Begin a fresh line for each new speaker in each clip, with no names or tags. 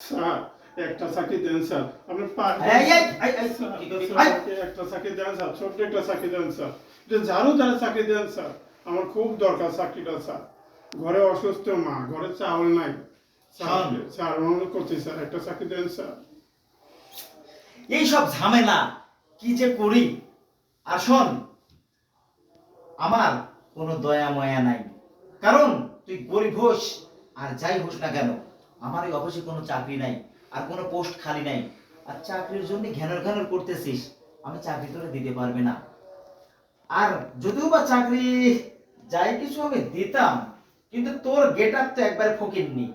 Sir একটা চাকরি দেন sir. আপনি পা-
এই, এই, এই, এই,
স্যার,
কি করবি?
স্যার, আমাকে একটা দেন স্যার ছোট্ট একটা দেন স্যার। চাকরি দেন স্যার আমার খুব দরকার চাকরিটা স্যার। ঘরে অসুস্থ মা ঘরে চাউল নাই। স্যার অনুরোধ করছি স্যার একটা চাকরি দেন স্যার।
এই সব ঝামেলা কি যে করি? আর শোন আমার কোনো দয়া ময়া নাই। কারণ তুই গরিব হোস আর যাই হোস না কেন আমার এই অফিসে কোনো চাকরি নাই আর কোনো পোস্ট খালি নাই। আর চাকরির জন্য ঘ্যানর ঘ্যানর করতেছিস আমি চাকরি তোরা দিতে পারবে না। আর যদিও বা চাকরি যাই কিছু আমি দিতাম কিন্তু তোর গেট আপ তো একবারে ফকিরনি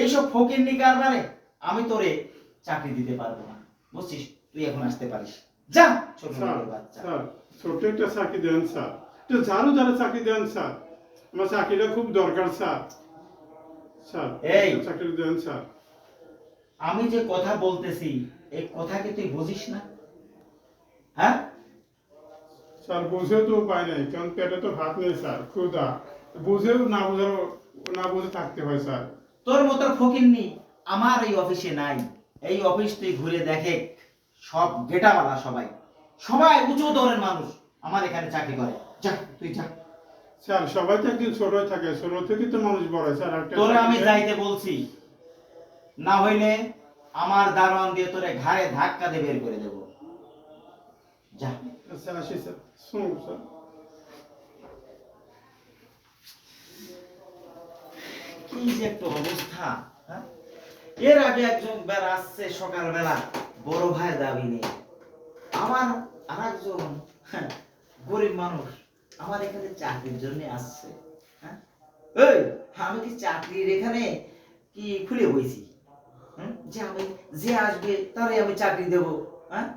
এইসব ফকিরনি কারবারে আমি তোরে চাকরি দিতে পারব না। বুঝছিস? তুই এখন আসতে পারিস। যা ছোট বাচ্চা।
ছোট্ট একটা চাকরি দেন স্যার। এটা ঝাড়ু ঝাড়ু চাকরি দেন স্যার। আমার চাকরিটা খুব দরকার স্যার।
এই।
একটা চাকরি
আমি যে কথা বলতেছি এই তুই বুঝিস না? হ্যাঁ?
স্যার বুঝেও তো উপায় নেই কারণ পেটে তো ভাত নেই স্যার ক্ষুদা বুঝেও না না বুঝে থাকতে হয় স্যার।
তোর মতো আমার এই অফিসে নাই। এই অফিস তুই ঘুরে দেখে সব গেটাওয়ালা সবাই। সবাই উঁচু দরের মানুষ আমার এখানে চাকরি করে। যা তুই যা।
স্যার সবাই তো একদিন ছোট থাকে ছোট থেকে তো মানুষ বড় স্যার
তোরে আমি যাইতে বলছি। না হইলে আমার দারোয়ান দিয়ে তোরে ঘাড়ে ধাক্কা দিয়ে বের করে দেব। যা।
স্যার আসি স্যার। শুনুন স্যার।
কি যে একটা অবস্থা হ্যাঁ? এর আগে একজন বের আসছে সকালবেলা বড় ভাইয়ের দাবি নেই আমার আর একজন হ্যাঁ, গরিব মানুষ। আমার এখানে চাকরির জন্য আসছে হ্যাঁ? এই! আমি কি চাকরির এখানে কি খুলে বইছি? যে আমি যে আসবে তারে আমি চাকরি দেব হ্যাঁ?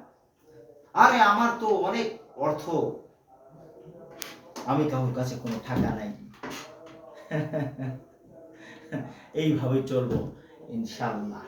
আরে আমার তো অনেক অর্থ। আমি কারোর কাছে কোনো টাকা নাই। এইভাবে চলবো ইনশাল্লাহ।